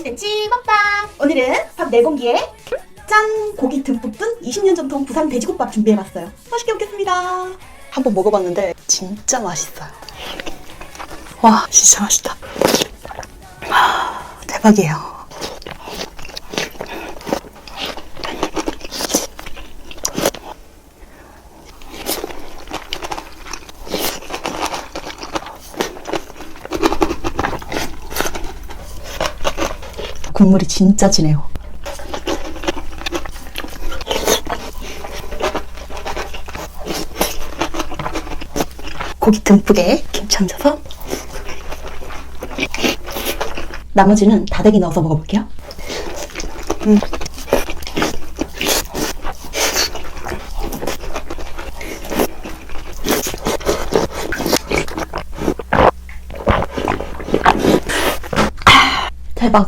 50cm 먹방! 오늘은 밥 4공기에 짠! 고기 듬뿍 든 20년 전통 부산 돼지국밥 준비해봤어요. 맛있게 먹겠습니다. 한번 먹어봤는데 진짜 맛있어요. 와, 진짜 맛있다. 아, 대박이에요. 국물이 진짜 진해요. 고기 듬뿍에 김치 얹어서 나머지는 다대기 넣어서 먹어볼게요. 음. 아, 대박이야.